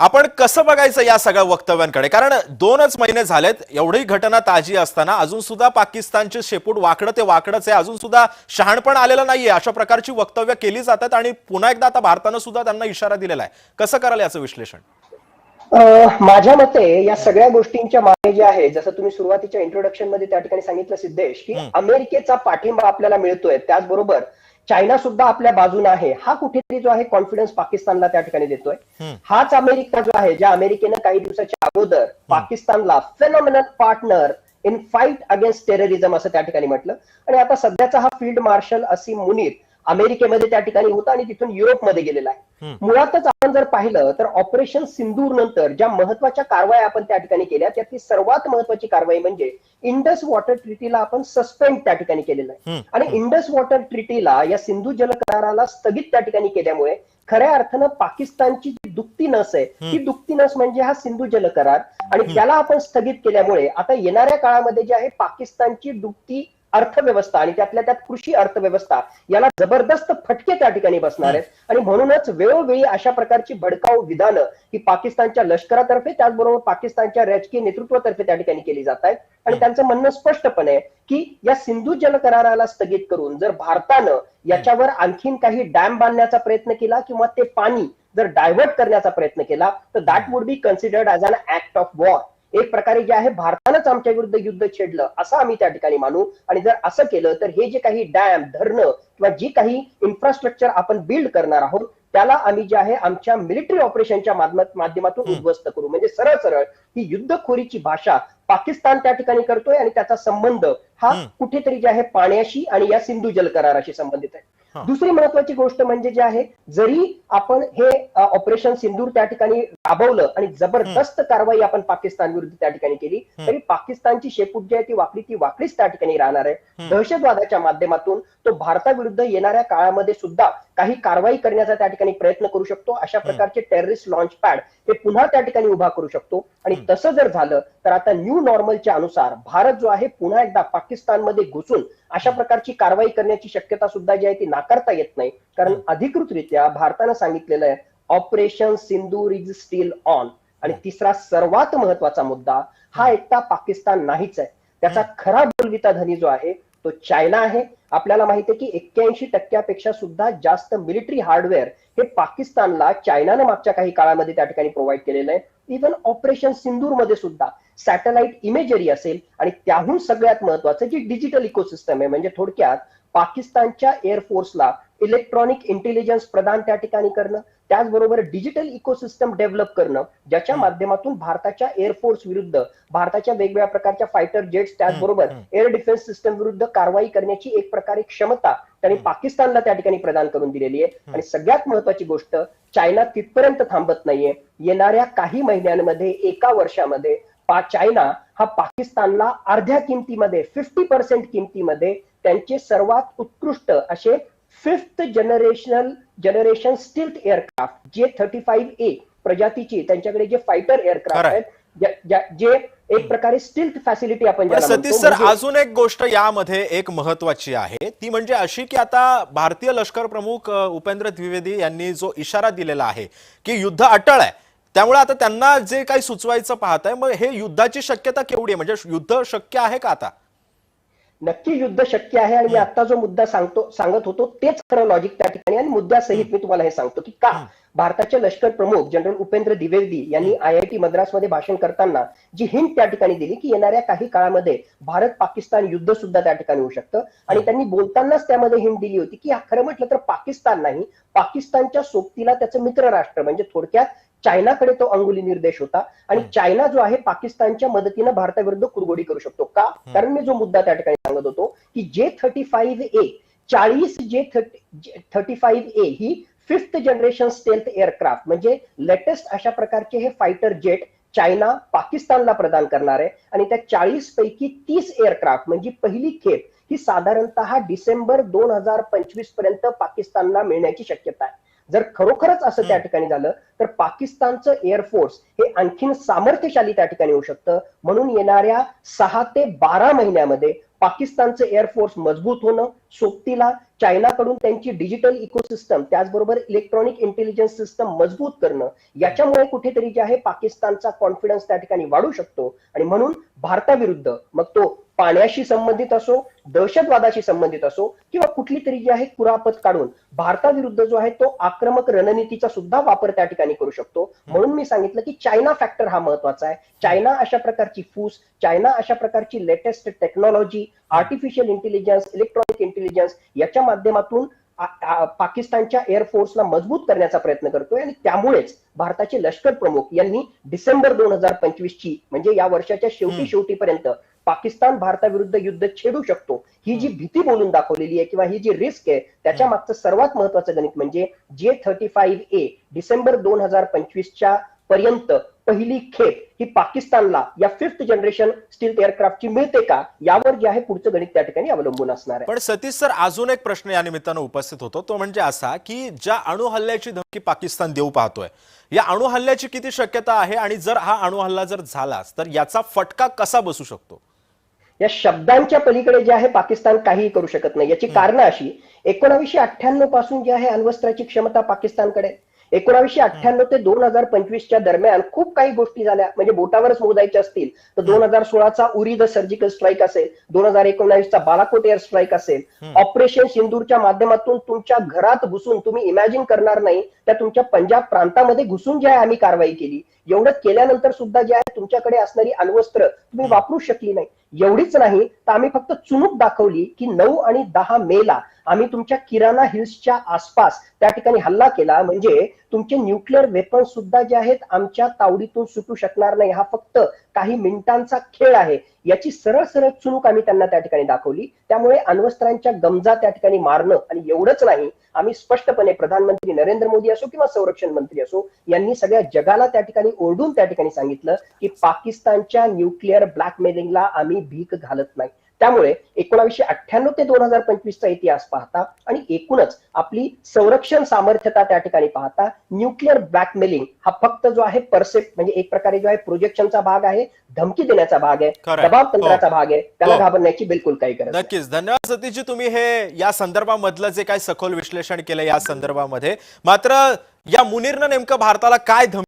आपण कसं बघायचं या सगळ्या वक्तव्यांकडे? कारण दोनच महिने झालेत एवढी घटना ताजी असताना अजून सुद्धा पाकिस्तानचे शेपूट वाकडं ते वाकडच आहे. अजून सुद्धा शहाणपण आलेलं नाहीये. अशा प्रकारची वक्तव्य केली जातात आणि पुन्हा एकदा आता भारतानं सुद्धा त्यांना इशारा दिलेला आहे. कसं कराल याचं विश्लेषण? माझ्या मते या सगळ्या गोष्टींच्या मागे जे आहे जसं तुम्ही सुरुवातीच्या इंट्रोडक्शनमध्ये त्या ठिकाणी सांगितलं सिद्धेश की. अमेरिकेचा पाठिंबा आपल्याला मिळतोय. त्याचबरोबर चायना सुद्धा आपल्या बाजूने आहे हा कुठेतरी जो आहे कॉन्फिडन्स पाकिस्तानला त्या ठिकाणी देतोय. हाच अमेरिका जो आहे ज्या अमेरिकेनं काही दिवसाच्या अगोदर पाकिस्तानला phenomenal partner in fight against terrorism असं त्या ठिकाणी म्हटलं आणि आता सध्याचा हा फील्ड मार्शल असीम मुनीर अमेरिकेमध्ये त्या ठिकाणी होता आणि तिथून युरोपमध्ये गेलेला आहे. मुळातच आपण जर पाहिलं तर ऑपरेशन सिंदूर नंतर ज्या महत्त्वाच्या कारवाया आपण त्या ठिकाणी केल्या त्यातली सर्वात महत्वाची कारवाई म्हणजे इंडस वॉटर ट्रिटीला आपण सस्पेंड त्या ठिकाणी केलेलं आहे. आणि इंडस वॉटर ट्रिटीला या सिंधू जल कराराला स्थगित त्या ठिकाणी केल्यामुळे खऱ्या अर्थानं पाकिस्तानची जी दुखती नस आहे ती दुखती नस म्हणजे हा सिंधू जल करार आणि त्याला आपण स्थगित केल्यामुळे आता येणाऱ्या काळामध्ये जे आहे पाकिस्तानची दुखती अर्थव्यवस्था आणि त्यातल्या त्यात कृषी अर्थव्यवस्था याला जबरदस्त फटके त्या ठिकाणी बसणार आहेत. आणि म्हणूनच वेळोवेळी अशा प्रकारची भडकाऊ विधानं ही पाकिस्तानच्या लष्करातर्फे त्याचबरोबर पाकिस्तानच्या राजकीय नेतृत्वातर्फे त्या ठिकाणी केली जात आहेत. आणि त्यांचं म्हणणं स्पष्टपणे आहे की या सिंधू जल कराराला स्थगित करून जर भारतानं याच्यावर आणखीन काही डॅम बांधण्याचा प्रयत्न केला किंवा ते पाणी जर डायव्हर्ट करण्याचा प्रयत्न केला तर that would be considered as an act of war एक प्रकारे जे आहे भारतानंच आमच्या विरुद्ध युद्ध छेडलं असं आम्ही त्या ठिकाणी मानू आणि जर असं केलं तर हे जे काही डॅम धरणं किंवा जी काही इन्फ्रास्ट्रक्चर आपण बिल्ड करणार आहोत त्याला आम्ही जे आहे आमच्या मिलिटरी ऑपरेशनच्या माध्यमात- माध्यमातून उद्ध्वस्त करू म्हणजे सरळ सरळ ही युद्धखोरीची भाषा पाकिस्तान त्या ठिकाणी करतोय आणि त्याचा संबंध हा. कुठेतरी जे आहे पाण्याशी आणि या सिंधू जल कराराशी संबंधित आहे. दुसरी महत्वाची गोष्ट म्हणजे जे आहे जरी आपण हे ऑपरेशन सिंदूर त्या ठिकाणी राबवलं आणि जबरदस्त कारवाई आपण पाकिस्तान विरुद्ध त्या ठिकाणी केली. तरी पाकिस्तानची शेपूट जी आहे ती वाकडी ती वाकडीच त्या ठिकाणी राहणार आहे. दहशतवादाच्या माध्यमातून तो भारताविरुद्ध येणाऱ्या काळामध्ये सुद्धा काही कारवाई करण्याचा त्या ठिकाणी प्रयत्न करू शकतो. अशा प्रकारचे टेररिस्ट लॉन्च पॅड हे पुन्हा त्या ठिकाणी उभा करू शकतो. आणि. तसं जर झालं तर आता न्यू नॉर्मलच्या अनुसार भारत जो आहे पुन्हा एकदा पाकिस्तानमध्ये घुसून अशा प्रकारची कारवाई करण्याची शक्यता सुद्धा जी आहे ती नाकारता येत नाही. कारण अधिकृतरित्या भारतानं सांगितलेलं आहे operation Sindoor is still on आणि तिसरा सर्वात महत्त्वाचा मुद्दा हा एकटा पाकिस्तान नाहीच आहे. त्याचा खरा बोलविता धनी जो आहे तो चायना आहे. आपल्याला माहिती आहे की एक्क्याऐंशी टक्क्यापेक्षा सुद्धा जास्त मिलिटरी हार्डवेअर हे पाकिस्तानला चायनानं मागच्या काही काळामध्ये त्या ठिकाणी प्रोव्हाइड केलेलं आहे. इव्हन ऑपरेशन सिंदूरमध्ये सुद्धा सॅटेलाइट इमेजरी असेल आणि त्याहून सगळ्यात महत्वाचं जी डिजिटल इकोसिस्टम आहे म्हणजे थोडक्यात पाकिस्तानच्या एअरफोर्सला इलेक्ट्रॉनिक इंटेलिजन्स प्रदान त्या ठिकाणी करणं. त्याचबरोबर डिजिटल इकोसिस्टम डेव्हलप करणं ज्याच्या माध्यमातून भारताच्या एअरफोर्स विरुद्ध भारताच्या वेगवेगळ्या प्रकारच्या फायटर जेट्स त्याचबरोबर. एअर डिफेन्स सिस्टम विरुद्ध कारवाई करण्याची एक प्रकारे क्षमता त्यांनी पाकिस्तानला त्या ठिकाणी प्रदान करून दिलेली आहे. आणि सगळ्यात महत्वाची गोष्ट चायना तिथपर्यंत थांबत नाहीये. येणाऱ्या काही महिन्यांमध्ये एका वर्षामध्ये पा चायना हा पाकिस्तानला अर्ध्या किमतीमध्ये फिफ्टी पर्सेंट किमतीमध्ये त्यांचे सर्वात उत्कृष्ट असे fifth generational generation stealth aircraft जे थर्टी फाईव्ह ए प्रजातीची त्यांच्याकडे जे फायटर एअरक्राफ्ट. आहेत जे एक प्रकारे स्टिल्ट फॅसिलिटी आपण सतीश म्हणतो, सर म्हणजे- अजून एक गोष्ट यामध्ये एक महत्वाची आहे. ती म्हणजे अशी की आता भारतीय लष्कर प्रमुख उपेंद्र द्विवेदी यांनी जो इशारा दिलेला आहे की युद्ध अटळ आहे त्यामुळे आता त्यांना जे काही सुचवायचं पाहत आहे मग हे युद्धाची शक्यता केवढी आहे? म्हणजे युद्ध शक्य आहे का आता? नक्की युद्ध शक्य आहे आणि मी आता जो मुद्दा सांगतो सांगत होतो तेच खरं लॉजिक त्या ठिकाणी आणि मुद्द्यासहित मी तुम्हाला हे सांगतो की का? भारताचे लष्कर प्रमुख जनरल उपेंद्र द्विवेदी यांनी आय आय टी मद्रासमध्ये भाषण करताना जी हिंट त्या ठिकाणी दिली की येणाऱ्या काही काळामध्ये भारत पाकिस्तान युद्ध सुद्धा त्या ठिकाणी होऊ शकतं. आणि त्यांनी बोलतानाच त्यामध्ये हिंट दिली होती की खरं म्हटलं तर पाकिस्तान नाही पाकिस्तानच्या सोबतीला त्याचं मित्र राष्ट्र म्हणजे थोडक्यात चायनाकडे तो अंगुली निर्देश होता. आणि चायना जो आहे पाकिस्तानच्या मदतीनं भारताविरुद्ध कुरगोडी करू शकतो का? कारण मी जो मुद्दा त्या ठिकाणी सांगत होतो की जे थर्टी फाईव्ह ए चाळीस J thirty thirty five A he fifth generation stealth aircraft. म्हणजे लेटेस्ट अशा प्रकारचे हे फायटर जेट चायना पाकिस्तानला प्रदान करणार आहे आणि त्या चाळीस पैकी तीस एअरक्राफ्ट म्हणजे पहिली खेप ही साधारणतः डिसेंबर दोन हजार पंचवीसपर्यंत पाकिस्तानला मिळण्याची शक्यता आहे. जर खरोखरच असं त्या ठिकाणी झालं तर पाकिस्तानचं एअरफोर्स हे आणखीन सामर्थ्यशाली त्या ठिकाणी होऊ शकतं. म्हणून येणाऱ्या सहा ते बारा महिन्यामध्ये पाकिस्तानचं एअरफोर्स मजबूत होणं सोबतीला चायनाकडून त्यांची डिजिटल इकोसिस्टम त्याचबरोबर इलेक्ट्रॉनिक इंटेलिजन्स सिस्टम मजबूत करणं याच्यामुळे कुठेतरी जे आहे पाकिस्तानचा कॉन्फिडन्स त्या ठिकाणी वाढू शकतो. आणि म्हणून भारताविरुद्ध मग तो पाण्याशी संबंधित असो दहशतवादाशी संबंधित असो किंवा कुठली तरी जी आहे कुरापत काढून भारताविरुद्ध जो आहे तो आक्रमक रणनीतीचा सुद्धा वापर त्या ठिकाणी करू शकतो. म्हणून मी सांगितलं की चायना फॅक्टर हा महत्त्वाचा आहे. चायना अशा प्रकारची फूस चायना अशा प्रकारची latest technology artificial intelligence electronic intelligence याच्या माध्यमातून पाकिस्तानच्या एअरफोर्सला मजबूत करण्याचा प्रयत्न करतोय आणि त्यामुळेच भारताचे लष्कर प्रमुख यांनी डिसेंबर दोन हजार पंचवीस ची म्हणजे या वर्षाच्या शेवटी शेवटीपर्यंत पाकिस्तान भारताविरुद्ध युद्ध छेडू शकतो. ही जी भीती बोलून दाखवलेली आहे किंवा ही जी रिस्क आहे त्याच्या मागचं सर्वात महत्वाचं गणित म्हणजे जे थर्टी फाईव्ह ए डिसेंबर दोन हजार पंचवीसच्या पर्यंत पहिली खेप ही पाकिस्तानला या फिफ्थ जनरेशन स्टील एअरक्राफ्टची मिळते का? यावर जे आहे पुढचं गणित त्या ठिकाणी अवलंबून असणार आहे. पण सतीश सर अजून एक प्रश्न या निमित्तानं उपस्थित होतो. तो म्हणजे असा की ज्या अणु हल्ल्याची धमकी पाकिस्तान देऊ पाहतोय या अणु हल्ल्याची किती शक्यता आहे? आणि जर हा अणु हल्ला जर झालाच तर याचा फटका कसा बसू शकतो? या शब्दांच्या पलीकडे जे आहे पाकिस्तान काहीही करू शकत नाही. याची कारण अशी एकोणावीसशे अठ्ठ्याण्णवपासून जी आहे अण्वस्त्राची क्षमता पाकिस्तानकडे आहे. एकोणावीसशे अठ्ठ्याण्णव ते दोन हजार पंचवीसच्या दरम्यान खूप काही गोष्टी झाल्या म्हणजे बोटावरच मोजायच्या असतील तर दोन हजार सोळाचा उरी द सर्जिकल स्ट्राईक असेल दोन हजार एकोणावीसचा बालाकोट एअर स्ट्राईक असेल. ऑपरेशन सिंदूरच्या माध्यमातून तुमच्या घरात घुसून तुम्ही इमॅजिन करणार नाही त्या तुमच्या पंजाब प्रांतामध्ये घुसून जे आहे आम्ही कारवाई केली एवढं केल्यानंतर सुद्धा जे आहे तुमच्याकडे असणारी अण्वस्त्र तुम्ही वापरू शकली नाही एवढीच नाही तर आम्ही फक्त चुणूक दाखवली की नऊ आणि दहा मेला आम्ही तुमच्या किराणा हिल्सच्या आसपास त्या ठिकाणी हल्ला केला. म्हणजे तुमचे न्यूक्लिअर वेपन सुद्धा जे आहेत आमच्या तावडीतून सुटू शकणार नाही. हा फक्त काही मिनिटांचा खेळ आहे. याची सरळ सरळ चुणूक आम्ही त्यांना त्या ठिकाणी दाखवली. त्यामुळे अण्वस्त्रांच्या गमजा त्या ठिकाणी मारणं आणि एवढंच नाही आम्ही स्पष्टपणे प्रधानमंत्री नरेंद्र मोदी असो किंवा संरक्षण मंत्री असो यांनी सगळ्या जगाला त्या ठिकाणी ओरडून त्या ठिकाणी सांगितलं की पाकिस्तानच्या न्यूक्लिअर ब्लॅकमेलिंगला आम्ही भीक घालत नाही. त्यामुळे एकोणावीसशे अठ्ठ्याण्णव ते दोन हजार पंचवीसचा इतिहास पाहता आणि एकूणच आपली संरक्षण सामर्थ्यता त्या ठिकाणी पाहता न्यूक्लिअर ब्लॅकमेलिंग हा फक्त जो आहे परसेप्ट म्हणजे एक प्रकारे जो आहे प्रोजेक्शनचा भाग आहे धमकी देण्याचा भाग आहे. दबाव तंत्राचा भाग आहे त्याला हो. घाबरण्याची बिलकुल काही गरज. नक्कीच धन्यवाद सतीशजी तुम्ही हे या संदर्भामधलं जे काही सखोल विश्लेषण केलं या संदर्भामध्ये मात्र या मुनीरनं नेमकं भारताला काय धमकी